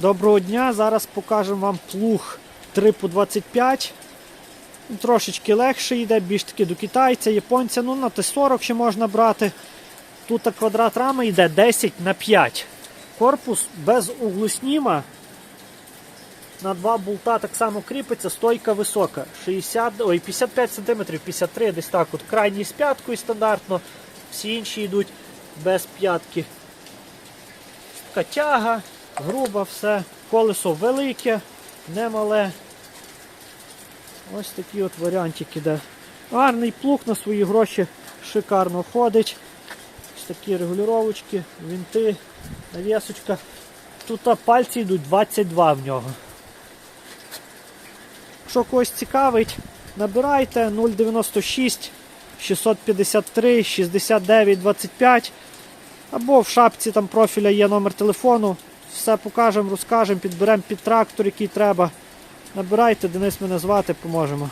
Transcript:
Доброго дня! Зараз покажемо вам плуг 3 по 25. Трошечки легший йде, більш таки до китайця, японця. Ну на Т-40 ще можна брати. Тут квадрат рами йде 10 на 5. Корпус без углусніма. На два болта так само кріпиться, стойка висока. 60, ой, 55 см, 53 десь так. От крайній з п'яткою стандартно. Всі інші йдуть без п'ятки. Така тяга, груба все, колесо велике, немале. Ось такий от варіантик іде. Гарний плуг на свої гроші шикарно ходить. Ось такі регулювачки, вінти, навісочка. Тут пальці йдуть 22 в нього. Якщо когось цікавить, набирайте 096 653 69 25 або в шапці там профіля є номер телефону. Все покажемо, розкажемо, підберемо під трактор, який треба. Набирайте, Денис мене звати, поможемо.